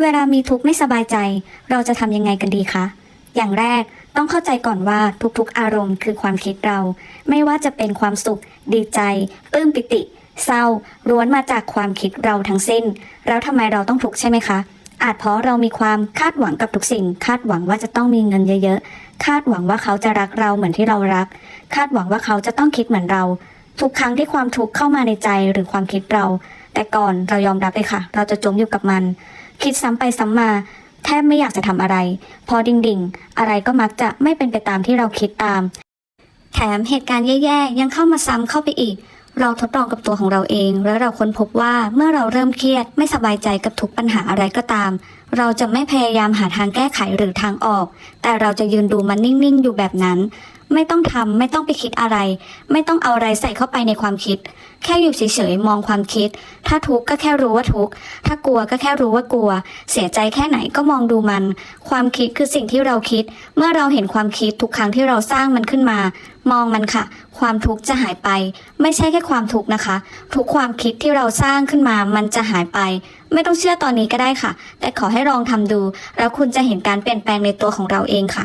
เวลามีทุกข์ไม่สบายใจ เราจะทำยังไงกันดีคะ อย่างแรกต้องเข้าใจก่อนว่าทุกๆ อารมณ์คือความคิดเรา ไม่ว่าจะเป็นความสุข ดีใจปลื้มปิติ เศร้าล้วนมาจากความคิดเราทั้งสิ้น แล้วทำไมเราต้องทุกข์ใช่ไหมคะ อาจเพราะเรามีความคาดหวังกับทุกสิ่ง คาดหวังว่าจะต้องมีเงินเยอะๆ คาดหวังว่าเขาจะรักเราเหมือนที่เรารัก คาดหวังว่าเขาจะต้องคิดเหมือนเรา ทุกครั้งที่ความทุกข์เข้ามาในใจหรือความคิดเรา แต่ก่อนเรายอมรับเลยค่ะ เราจะจมอยู่กับมัน คิดซ้ำไปซ้ำมา แทบไม่อยากจะทำอะไร พอดิ่งดิ่งๆ อะไรก็มักจะไม่เป็นไปตามที่เราคิดตาม แถมเหตุการณ์แย่ๆ ยังเข้ามาซ้ำเข้าไปอีก เราทดลองกับตัวของเราเอง แล้วเราค้นพบว่าเมื่อเราเริ่มเครียด ไม่สบายใจกับทุกปัญหาอะไรก็ตาม เราจะไม่พยายามหาทางแก้ไขหรือทางออก แต่เราจะยืนดูมันนิ่งๆ อยู่แบบนั้น ไม่ต้องทำไม่ต้องไปคิดอะไร ไม่ต้องเอาอะไรใส่เข้าไปในความคิด แค่อยู่เฉยๆมองความคิด ถ้าทุกข์ก็แค่รู้ว่าทุกข์ถ้ากลัวก็แค่รู้ว่ากลัว เสียใจแค่ไหนก็มองดูมัน ความคิดคือสิ่งที่เราคิด เมื่อเราเห็นความคิดทุกครั้งที่เราสร้างมันขึ้นมา มองมันค่ะ ความทุกข์จะหายไป ไม่ใช่แค่ความทุกข์นะคะ ทุกความคิดที่เราสร้างขึ้นมามันจะหายไป ไม่ต้องเชื่อตอนนี้ก็ได้ค่ะ แต่ขอให้ลองทำดู แล้วคุณจะเห็นการเปลี่ยนแปลงในตัวของเราเองค่ะ